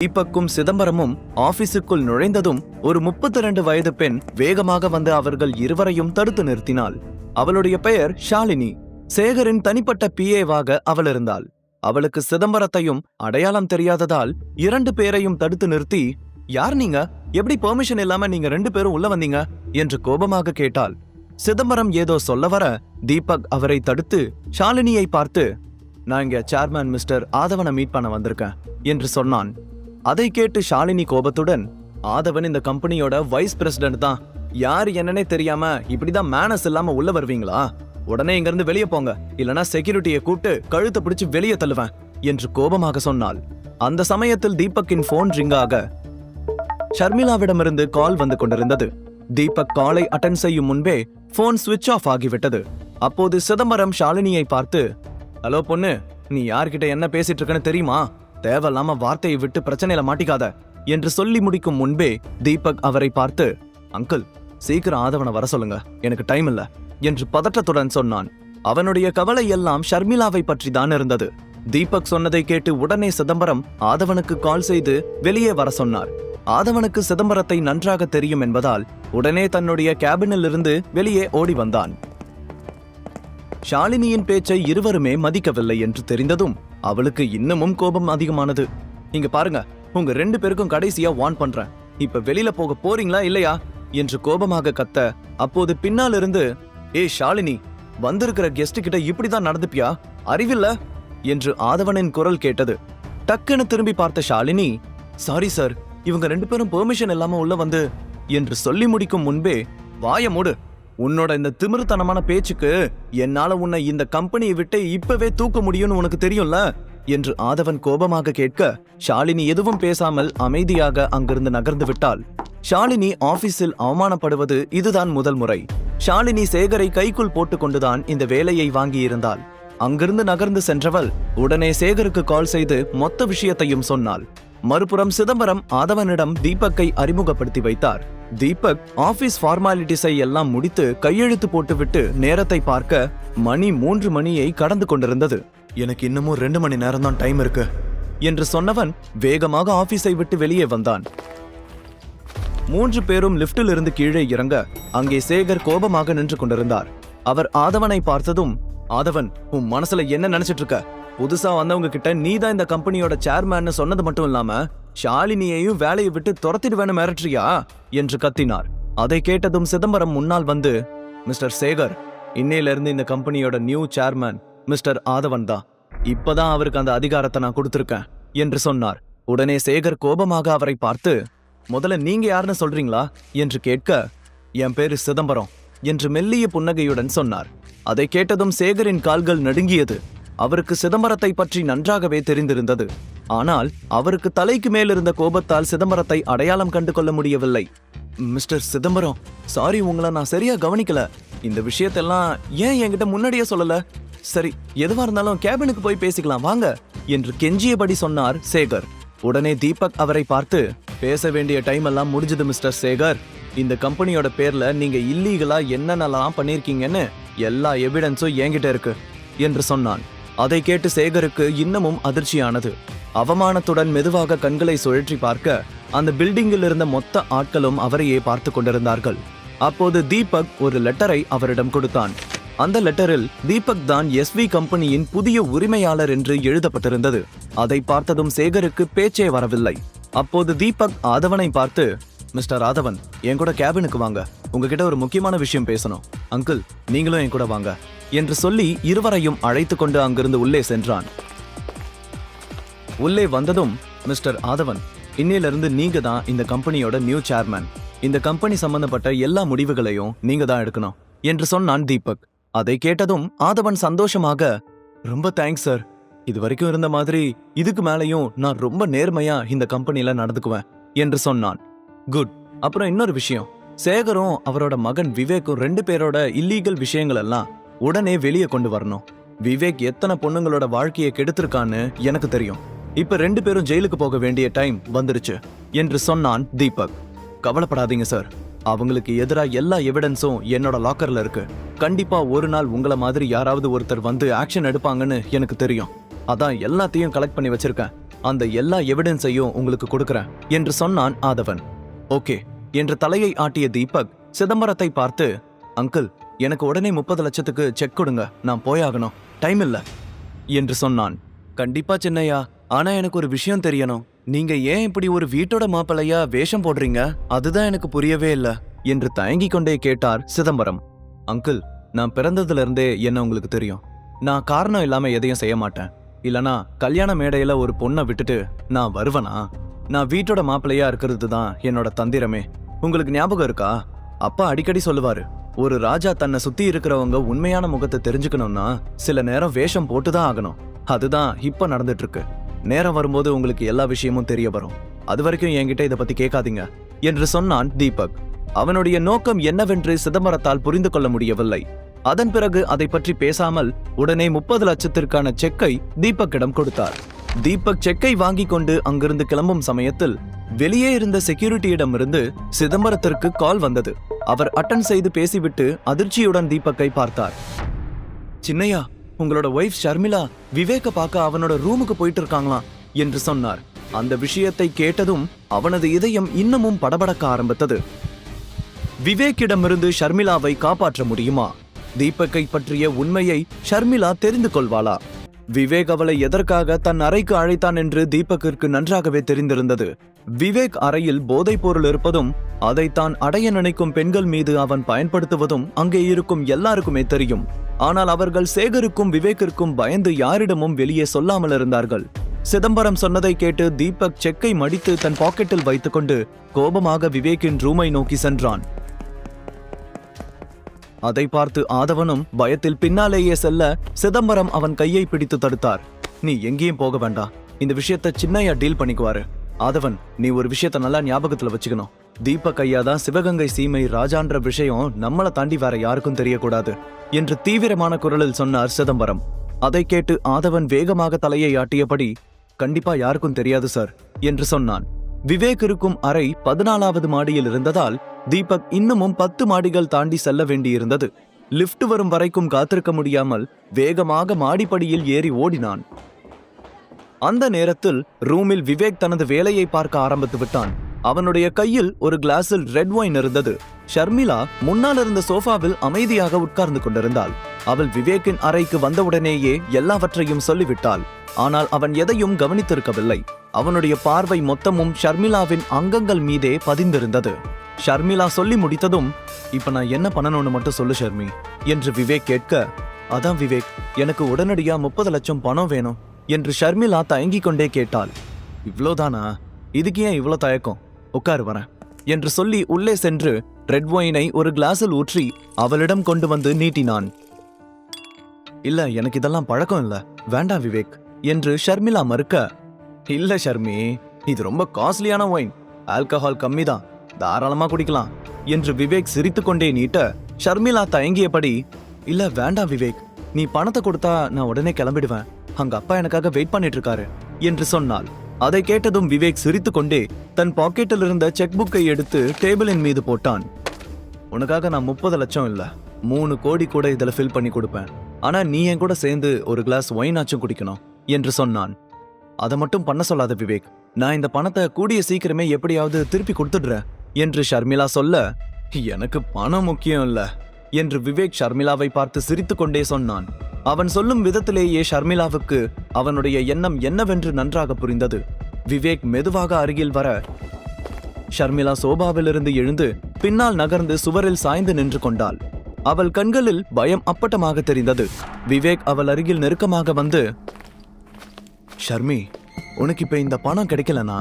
தீபக்கும் சிதம்பரமும் ஆபீஸுக்குள் நுழைந்ததும் ஒரு முப்பத்தி ரெண்டு வயது பெண் வேகமாக வந்து அவர்கள் இருவரையும் தடுத்து நிறுத்தினாள். அவளுடைய பெயர் ஷாலினி. சேகரின் தனிப்பட்ட பிஏவாக அவள் இருந்தாள் அவளுக்கு சிதம்பரத்தையும் அடையாளம் தெரியாததால் இரண்டு பேரையும் தடுத்து நிறுத்தி யார் நீங்க? எப்படி பெர்மிஷன் இல்லாம நீங்க ரெண்டு பேரும் உள்ள வந்தீங்க? என்று கோபமாக கேட்டாள். சிதம்பரம் ஏதோ சொல்ல வர தீபக் அவரை தடுத்து ஷாலினியை பார்த்து நான் இங்க சேர்மேன் மிஸ்டர் ஆதவனை மீட் பண்ண வந்திருக்கேன் என்று சொன்னான். அதை கேட்டு ஷாலினி கோபத்துடன் ஆதவன் இந்த கம்பெனியோட வைஸ் பிரசிடென்ட் தான். யார் என்னன்னே தெரியாம இப்படிதான் மேனஸ் இல்லாம உள்ள வருவீங்களா? உடனே இங்கிருந்து வெளியே போங்க. இல்லனா செக்யூரிட்டியை கூப்பிட்டு கழுத்தை பிடிச்சு வெளியே தள்ளுவேன் என்று கோபமாக சொன்னாள். அந்த சமயத்தில் தீபக்கின் போன் ரிங் ஆக ஷர்மிளாவிடமிருந்து கால் வந்து கொண்டிருந்தது. தீபக் காலை அட்டன் செய்யும் முன்பே போன் சுவிட்ச் ஆஃப் ஆகிவிட்டது. அப்போது சிதம்பரம் ஷாலினியை பார்த்து ஹலோ பொண்ணு நீ யார்கிட்ட என்ன பேசிட்டு இருக்கன்னு தெரியுமா? தேவையில்லாம வார்த்தையை விட்டு பிரச்சனையில மாட்டிக்காத என்று சொல்லி முடிக்கும் முன்பே தீபக் அவரை பார்த்து அங்கிள் சீக்கிரம் ஆதவனை வர சொல்லுங்க. எனக்கு டைம் இல்ல என்று பதற்றத்துடன் சொன்னான். அவனுடைய கவலை எல்லாம் ஷர்மிளாவை பற்றி தான் இருந்தது. தீபக் சொன்னதை கேட்டு உடனே சிதம்பரம் ஆதவனுக்கு கால் செய்து வெளியே வர சொன்னார். ஆதவனுக்கு சிதம்பரத்தை நன்றாக தெரியும் என்பதால் உடனே தன்னுடைய கேபினில் இருந்து வெளியே ஓடி வந்தான். ஷாலினியின் பேச்சை இருவருமே மதிக்கவில்லை என்று தெரிந்ததும் அவளுக்கு இன்னமும் கோபம் அதிகமானது. இங்க பாருங்க உங்க ரெண்டு பேருக்கும் கடைசியா வான் பண்றேன். இப்ப வெளியில போக போறீங்களா இல்லையா? என்று கோபமாக கத்த அப்போது பின்னால் இருந்து ஏய் ஷாலினி வந்திருக்கிற கெஸ்ட் கிட்ட இப்படிதான் நடந்துப்பியா? அறிவில்ல? என்று ஆதவனின் குரல் கேட்டது. டக்குன்னு திரும்பி பார்த்த ஷாலினி சாரி சார் இவங்க ரெண்டு பேரும் பெர்மிஷன் இல்லாம உள்ள வந்து என்று சொல்லி முடிக்கும் முன்பே வாய மூடு. உன்னோட இந்த திமிருத்தனமான பேச்சுக்கு என்னால உன்னை இந்த கம்பெனியை விட்டு இப்பவே தூக்க முடியும்னு உனக்கு தெரியும்ல? என்று ஆதவன் கோபமாக கேட்க ஷாலினி எதுவும் பேசாமல் அமைதியாக அங்கிருந்து நகர்ந்து விட்டாள். ஷாலினி ஆபீஸில் அவமானப்படுவது இதுதான் முதல் முறை. ஷாலினி சேகரை கைக்குள் போட்டுக்கொண்டுதான் இந்த வேலையை வாங்கியிருந்தாள். அங்கிருந்து நகர்ந்து சென்றவள் உடனே சேகருக்கு கால் செய்து மொத்த விஷயத்தையும் சொன்னாள். மறுபுறம் சிதம்பரம் ஆதவனிடம் தீபக்கை அறிமுகப்படுத்தி வைத்தார். தீபக் ஆபீஸ் ஃபார்மாலிட்டிஸை எல்லாம் முடித்து கையெழுத்து போட்டுவிட்டு நேரத்தை பார்க்க மணி மூன்று மணியை கடந்து கொண்டிருந்தது. எனக்கு இன்னமும் ரெண்டு மணி நேரம் தான் டைம் இருக்கு. என்று சொன்னவன் வேகமாக ஆபீஸை விட்டு வெளியே வந்தான். மூன்று பேரும் லிப்டில் இருந்து கீழே இறங்க அங்கே சேகர் கோபமாக நின்று கொண்டிருந்தார். அவர் ஆதவனை பார்த்ததும் ஆதவன் உன் மனசுல என்ன நினைச்சிட்டு இருக்க? புதுசா வந்தவங்க கிட்ட நீ தான் இந்த கம்பெனியோட சேர்மேன்னு சொன்னது மட்டும் இல்லாம ஷாலினியையும் வேலையை விட்டு துரத்திடுவேன்னு மிரட்டுறியா? என்று கத்தினார். அதை கேட்டதும் சிதம்பரம் முன்னால் வந்து மிஸ்டர் சேகர் இன்னையிலிருந்து இந்த கம்பெனியோட நியூ சேர்மேன் மிஸ்டர் ஆதவன் தான். இப்பதான் அவருக்கு அந்த அதிகாரத்தை நான் கொடுத்துருக்கேன் என்று சொன்னார். உடனே சேகர் கோபமாக அவரை பார்த்து முதல்ல நீங்க யாருன்னு சொல்றீங்களா? என்று கேட்க என் பேரு சிதம்பரம் என்று மெல்லிய புன்னகையுடன் சொன்னார். அதை கேட்டதும் சேகரின் கால்கள் நடுங்கியது. அவருக்கு சிதம்பரத்தை பற்றி நன்றாகவே தெரிந்திருந்தது. ஆனால் அவருக்கு தலைக்கு மேல் இருந்த கோபத்தால் சிதம்பரத்தை அடையாளம் கண்டு கொள்ள முடியவில்லை. மிஸ்டர் சிதம்பரம் சாரி உங்களை நான் சரியா கவனிக்கல. இந்த விஷயத்தெல்லாம் ஏன் என்கிட்ட முன்னாடியே சொல்லல? சரி எதுவா இருந்தாலும் கேபினுக்கு போய் பேசிக்கலாம் வாங்க என்று கெஞ்சியபடி சொன்னார் சேகர். உடனே தீபக் அவரை பார்த்து பேச வேண்டிய டைம் எல்லாம் முடிஞ்சது மிஸ்டர் சேகர். இந்த கம்பெனியோட பேர்ல நீங்க இல்லீகலா என்னென்னலாம் பண்ணிருக்கீங்கன்னு எல்லா எவிடன்ஸும் என்கிட்ட இருக்கு என்று சொன்னான். அதை கேட்டு சேகருக்கு இன்னமும் அதிர்ச்சியானது. அவமானத்துடன் மெதுவாக கண்களை சுழற்றி பார்க்க அந்த பில்டிங்கில் இருந்த மொத்த ஆட்களும் அவரையே பார்த்து கொண்டிருந்தார்கள். அப்போது தீபக் ஒரு லெட்டரை அவரிடம் கொடுத்தான். அந்த லெட்டரில் தீபக் தான் எஸ்வி கம்பெனியின் புதிய உரிமையாளர் என்று எழுதப்பட்டிருந்தது. அதை பார்த்ததும் சேகருக்கு பேச்சே வரவில்லை. அப்போது தீபக் ஆதவனை பார்த்து மிஸ்டர் ஆதவன் என் கூட கேபினுக்கு வாங்க. உங்ககிட்ட ஒரு முக்கியமான விஷயம் பேசணும். அங்கிள் நீங்களும் என் கூட வாங்க. என்று சொல்லி இருவரையும் அழைத்து கொண்டு அங்கிருந்து உள்ளே சென்றான். உள்ளே வந்ததும் மிஸ்டர் ஆதவன் இன்னையிலிருந்து நீங்க தான் இந்த கம்பெனியோட நியூ சேர்மேன். இந்த கம்பெனி சம்பந்தப்பட்ட எல்லா முடிவுகளையும் நீங்க தான் எடுக்கணும் என்று சொன்னான் தீபக். அதை கேட்டதும் ஆதவன் சந்தோஷமாக ரொம்ப தேங்க்ஸ் சார் இது வரைக்கும் இருந்த மாதிரி இதுக்கு மேலையும் நான் ரொம்ப நேர்மையா இந்த கம்பெனில நடந்துக்குவேன் என்று சொன்னான். குட் அப்புறம் இன்னொரு விஷயம். சேகரும் அவரோட மகன் விவேக்கும் ரெண்டு பேரோட இல்லீகல் விஷயங்கள் எல்லாம் உடனே வெளியே கொண்டு வரணும். விவேக் எத்தனை பொண்ணுங்களோட வாழ்க்கையை கெடுத்திருக்கான்னு எனக்கு தெரியும். இப்ப ரெண்டு பேரும் ஜெயிலுக்கு போக வேண்டிய டைம் வந்துருச்சு என்று சொன்னான் தீபக். கவலைப்படாதீங்க சார் அவங்களுக்கு எதிராக எல்லா எவிடன்ஸும் என்னோட லாக்கர்ல இருக்கு. கண்டிப்பா ஒரு நாள் உங்களை மாதிரி யாராவது ஒருத்தர் வந்து ஆக்ஷன் எடுப்பாங்கன்னு எனக்கு தெரியும். அதான் எல்லாத்தையும் கலெக்ட் பண்ணி வச்சிருக்கேன். அந்த எல்லா எவிடன்ஸையும் உங்களுக்கு கொடுக்குறேன் என்று சொன்னான் ஆதவன். ஓகே. என்று தலையை ஆட்டிய தீபக் சிதம்பரத்தை பார்த்து அங்கிள் எனக்கு உடனே முப்பது லட்சத்துக்கு செக் கொடுங்க. நான் போயாகணும் டைம் இல்ல. என்று சொன்னான். கண்டிப்பா சின்னையா. ஆனா எனக்கு ஒரு விஷயம் தெரியணும். நீங்க ஏன் இப்படி ஒரு வீட்டோட மாப்பிள்ளையா வேஷம் போடுறீங்க? அதுதான் எனக்கு புரியவே இல்ல. என்று தயங்கிக் கொண்டே கேட்டார் சிதம்பரம். அங்கிள் நான் பிறந்ததுல இருந்தே என்ன உங்களுக்கு தெரியும்? நான் காரணம் இல்லாம எதையும் செய்ய மாட்டேன். இல்லனா கல்யாண மேடையில ஒரு பொண்ணை விட்டுட்டு நான் வருவனா? நான் வீட்டோட மாப்பிள்ளையா இருக்கிறது தான் என்னோட தந்திரமே. உங்களுக்கு ஞாபகம் இருக்கா? அப்பா அடிக்கடி சொல்லுவாரு ஒரு ராஜா தன்னை சுத்தி இருக்கிறவங்க உண்மையான முகத்தை தெரிஞ்சுக்கணும்னா சில நேரம் வேஷம் போட்டுதான் ஆகணும். அதுதான் இப்ப நடந்துட்டு இருக்கு நேரம் வரும்போது உங்களுக்கு எல்லா விஷயமும் தெரிய வரும். அது வரைக்கும் என்கிட்ட இதை பத்தி கேட்காதீங்க என்று சொன்னான் தீபக். அவனுடைய நோக்கம் என்னவென்று சிதம்பரத்தால் புரிந்து கொள்ள முடியவில்லை. அதன் பிறகு அதை பற்றி பேசாமல் உடனே முப்பது லட்சத்திற்கான செக்கை தீபக்கிடம் கொடுத்தார். தீபக் செக்கை வாங்கி கொண்டு அங்கிருந்து கிளம்பும் சமயத்தில் வெளியே இருந்த செக்யூரிட்டியிடமிருந்து சிதம்பரத்திற்கு கால் வந்தது. அவர் அட்டன் செய்து பேசிவிட்டு அதிர்ச்சியுடன் தீபக்கை பார்த்தார். சின்னையா உங்களோட ஒய்ஃப் ஷர்மிளா விவேக்க பார்க்க அவனோட ரூமுக்கு போயிட்டு இருக்காங்களாம் என்று சொன்னார். அந்த விஷயத்தை கேட்டதும் அவனது இதயம் இன்னமும் படபடக்க ஆரம்பித்தது. விவேக்கிடமிருந்து ஷர்மிளாவை காப்பாற்ற முடியுமா? தீபக்கை பற்றிய உண்மையை ஷர்மிளா தெரிந்து கொள்வாளா? விவேக் அவளை எதற்காக தன் அறைக்கு அழைத்தான் என்று தீபக்கிற்கு நன்றாகவே தெரிந்திருந்தது. விவேக் அறையில் போதைப் பொருள் இருப்பதும் அதை தான் அடைய நினைக்கும் பெண்கள் மீது அவன் பயன்படுத்துவதும் அங்கே இருக்கும் எல்லாருக்குமே தெரியும். ஆனால் அவர்கள் சேகருக்கும் விவேக்கிற்கும் பயந்து யாரிடமும் வெளியே சொல்லாமல் இருந்தார்கள். சிதம்பரம் சொன்னதை கேட்டு தீபக் செக்கை மடித்து தன் பாக்கெட்டில் வைத்துக்கொண்டு கோபமாக விவேக்கின் ரூமை நோக்கி சென்றான். அதை பார்த்து ஆதவனும் பயத்தில் பின்னாலேயே செல்ல சிதம்பரம் அவன் கையை பிடித்து தடுத்தார். நீ எங்கேயும் போக வேண்டாம் இந்த விஷயத்த சின்னையா டீல் பண்ணிக்குவாரு. ஆதவன் நீ ஒரு விஷயத்த நல்லா ஞாபகத்துல வச்சுக்கணும். தீபக் ஐயா தான் சிவகங்கை சீமை ராஜான்ற விஷயம் நம்மளை தாண்டி வேற யாருக்கும் தெரியக்கூடாது என்று தீவிரமான குரலில் சொன்னார் சிதம்பரம். அதை கேட்டு ஆதவன் வேகமாக தலையை ஆட்டியபடி கண்டிப்பா யாருக்கும் தெரியாது சார் என்று சொன்னான். விவேக் இருக்கும் அறை பதினாலாவது மாடியில் இருந்ததால் தீபக் இன்னமும் பத்து மாடிகள் தாண்டி செல்ல வேண்டியிருந்தது. லிஃப்ட் வரும் வரைக்கும் காத்திருக்க முடியாமல் வேகமாக மாடிப்படியில் ஏறி ஓடினான். அந்த நேரத்தில் ரூமில் விவேக் தனது வேலையை பார்க்க ஆரம்பித்து விட்டான். அவனுடைய கையில் ஒரு கிளாஸில் ரெட் ஒயின் இருந்தது. ஷர்மிளா முன்னால் இருந்த சோஃபாவில் அமைதியாக உட்கார்ந்து கொண்டிருந்தாள். அவள் விவேக்கின் அறைக்கு வந்தவுடனேயே எல்லாவற்றையும் சொல்லிவிட்டாள். ஆனால் அவன் எதையும் கவனித்திருக்கவில்லை. அவனுடைய பார்வை மொத்தமும் ஷர்மிளாவின் அங்கங்கள் மீதே பதிந்திருந்தது. ஷர்மிளா சொல்லி முடித்ததும் இப்ப நான் என்ன பண்ணணும்னு மட்டும் சொல்லு ஷர்மி என்று விவேக் கேட்க அதான் விவேக் எனக்கு உடனடியா முப்பது லட்சம் பணம் வேணும் என்று ஷர்மிளா தயங்கிக் கொண்டே கேட்டாள். இவ்வளோதானா இதுக்கு ஏன் இவ்வளோ தயக்கம்? உட்காரு வரேன் என்று சொல்லி உள்ளே சென்று ரெட் ஒயினை ஒரு கிளாஸில் ஊற்றி அவளிடம் கொண்டு வந்து நீட்டினான். இல்ல எனக்கு இதெல்லாம் பழக்கம் இல்ல வேண்டாம் விவேக் என்று ஷர்மிளா மறுக்க இல்ல ஷர்மி இது ரொம்ப காஸ்ட்லியான ஒயின். ஆல்கஹால் கம்மி தான் தாராளமா குடிக்கலாம் என்று விவேக் சிரித்துக்கொண்டே நீட்ட ஷர்மிளா தயங்கியபடி இல்ல வேண்டாம் விவேக் நீ பணத்தை கொடுத்தா நான் உடனே கிளம்பிடுவேன் அங்க அப்பா எனக்காக வெயிட் பண்ணிட்டு இருக்காரு என்று சொன்னாள். அதை கேட்டதும் விவேக் சிரித்துக்கொண்டே தன் பாக்கெட்டில் இருந்த செக் புக்கை எடுத்து டேபிளின் மீது போட்டான். உனக்காக நான் முப்பது லட்சம் இல்ல மூணு கோடி கூட இதுல ஃபில் பண்ணி கொடுப்பேன் ஆனா நீ என் கூட சேர்ந்து ஒரு கிளாஸ் ஒயின் ஆச்சும் குடிக்கணும் என்று சொன்னான். அதை மட்டும் பண்ண சொல்லாத விவேக். நான் இந்த பணத்தை கூடிய சீக்கிரமே எப்படியாவது திருப்பி கொடுத்துடுறேன் என்று ஷர்மிளா சொல்ல எனக்கு பணம் முக்கியம் இல்ல என்று விவேக் ஷர்மிளாவை பார்த்து சிரித்துக்கொண்டே சொன்னான். அவன் சொல்லும் விதத்திலேயே ஷர்மிளாவுக்கு அவனுடைய எண்ணம் என்னவென்று நன்றாக புரிந்தது. விவேக் மெதுவாக அருகில் வர ஷர்மிளா சோபாவிலிருந்து எழுந்து பின்னால் நகர்ந்து சுவரில் சாய்ந்து நின்று கொண்டாள். அவள் கண்களில் பயம் அப்பட்டமாக தெரிந்தது. விவேக் அவள் அருகில் நெருக்கமாக வந்து ஷர்மி உனக்கு இப்ப இந்த பணம் கிடைக்கலனா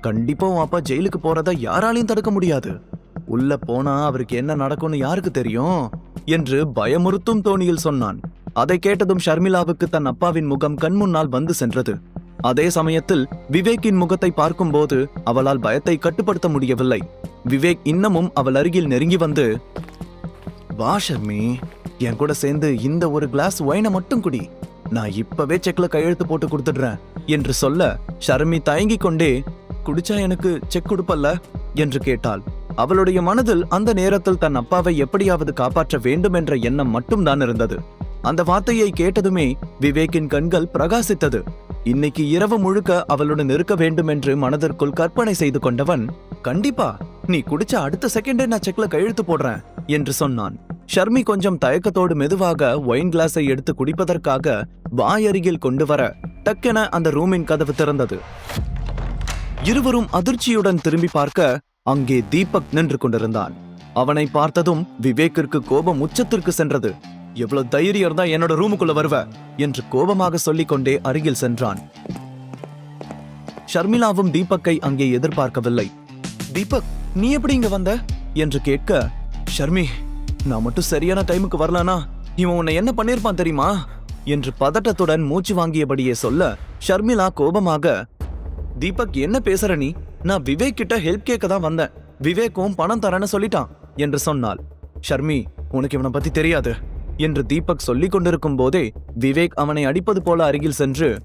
கண்டிப்பா உன் அப்பா ஜெயிலுக்கு போறத யாராலையும் தடுக்க முடியாது. உள்ள போனா அவருக்கு என்ன நடக்கும்னு யாருக்கு தெரியும்? என்று பயமுறுத்தும் தோணியில் சொன்னான். அதை கேட்டதும் ஷர்மிளாவுக்கு தன் அப்பாவின் முகம் கண் முன்னால் வந்து சென்றது. அதே சமயத்தில் விவேக்கின் முகத்தை பார்க்கும்போது அவளால் பயத்தை கட்டுப்படுத்த முடியவில்லை. விவேக் இன்னமும் அவள் அருகில் நெருங்கி வந்து வா ஷர்மி என் கூட சேர்ந்து இந்த ஒரு கிளாஸ் ஒயினை மட்டும் குடி. நான் இப்பவே செக்ல கையெழுத்து போட்டு கொடுத்துடுறேன் என்று சொல்ல ஷர்மி தயங்கிக் கொண்டே குடிச்சா எனக்கு செக் கொடுப்பல்ல? என்று கேட்டாள். அவளுடைய மனதில் அந்த நேரத்தில் தன் அப்பாவை எப்படியாவது காப்பாற்ற வேண்டும் என்ற எண்ணம் மட்டும்தான் இருந்தது. அந்த வார்த்தையை கேட்டதுமே விவேக்கின் கண்கள் பிரகாசித்தது. இன்னைக்கு இரவு முழுக்க அவளுடன் இருக்க வேண்டும் என்று மனதிற்குள் கற்பனை செய்து கொண்டவன் கண்டிப்பா நீ குடிச்ச அடுத்த செகண்டே நான் செக்ல கையெழுத்து போடுறேன். என்று சொன்னான். ஷர்மி கொஞ்சம் தயக்கத்தோடு மெதுவாக ஒயின் கிளாஸை எடுத்து குடிப்பதற்காக வாய் அருகில் கொண்டு வர டக்கென அந்த ரூமின் கதவு திறந்தது. இருவரும் அதிர்ச்சியுடன் திரும்பி பார்க்க அங்கே தீபக் நின்று கொண்டிருந்தான். அவனை பார்த்ததும் விவேக்கிற்கு கோபம் உச்சத்திற்கு சென்றது. எவ்வளவு தைரியம் இருந்தா என்னோட ரூமுக்குள்ள வருவ? என்று கோபமாக சொல்லிக்கொண்டே அருகில் சென்றான். ஷர்மிளாவும் தீபக்கை அங்கே எதிர்பார்க்கவில்லை. தீபக் நீ எப்படி இங்க வந்த? என்று கேட்க ஷர்மி நான் மட்டும் சரியான டைமுக்கு வரலானா இவன் உன்னை என்ன பண்ணியிருப்பான் தெரியுமா? என்று பதட்டத்துடன் மூச்சு வாங்கியபடியே சொல்ல ஷர்மிளா கோபமாக தீபக் என்ன பேசுற நீ? நான் விவேக் கிட்ட ஹெல்ப் கேட்க தான் வந்தேன். விவேக்கும் பணம் தரேன்னு சொல்லிட்டான் என்று சொன்னாள். ஷர்மி உனக்கு இவனை பத்தி தெரியாது என்று தீபக் சொல்லிக் கொண்டிருக்கும் போதே விவேக் அவனை அடிப்பது போல அருகில் சென்று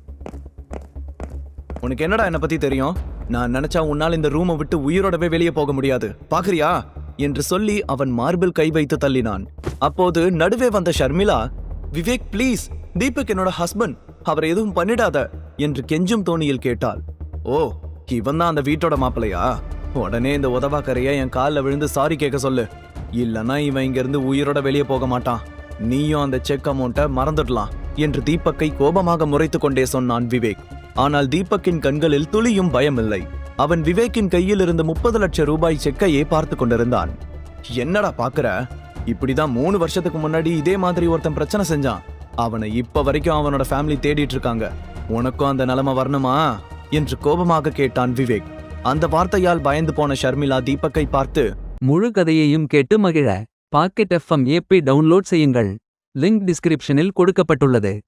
உனக்கு என்னடா என்னை பத்தி தெரியும்? நான் நினைச்சா உன்னால் இந்த ரூமை விட்டு உயிரோடவே வெளியே போக முடியாது. பாக்குறியா? என்று சொல்லி அவன் மார்பில் கை வைத்து தள்ளினான். அப்போது நடுவே வந்த ஷர்மிளா விவேக் ப்ளீஸ் தீபக் என்னோட ஹஸ்பண்ட் அவரை எதுவும் பண்ணிடாத என்று கெஞ்சும் தோணியில் கேட்டாள். ஓ இவன் தான் அந்த வீட்டோட மாப்பிளையா உடனே இந்த உதவாக்கரைய என் காலில் விழுந்து சாரி கேட்க சொல்லு. இல்லனா இவன் இங்கிருந்து உயிரோட வெளியே போக மாட்டான். நீயும் அந்த செக் அமௌண்ட்டை மறந்துடலாம் என்று தீபக்கை கோபமாக முறைத்து கொண்டே சொன்னான் விவேக். ஆனால் தீபக்கின் கண்களில் துளியும் பயமில்லை. அவன் விவேக்கின் கையில் இருந்த முப்பது லட்சம் ரூபாய் செக்கையே பார்த்து கொண்டிருந்தான். என்னடா பாக்குற? இப்படிதான் மூணு வருஷத்துக்கு முன்னாடி இதே மாதிரி ஒருத்தன் பிரச்சனை செஞ்சான். அவனை இப்ப வரைக்கும் அவனோட ஃபேமிலி தேடிட்டு இருக்காங்க. உனக்கும் அந்த நிலைமை வரணுமா? என்று கோபமாக கேட்டான் விவேக். அந்த வார்த்தையால் பயந்து போன ஷர்மிளா தீபக்கை பார்த்து முழு கதையையும் கேட்டு மகிழ. பாக்கெட் எஃப்எம் ஏபி டவுன்லோட் செய்யுங்கள். லிங்க் டிஸ்கிரிப்ஷனில் கொடுக்கப்பட்டுள்ளது.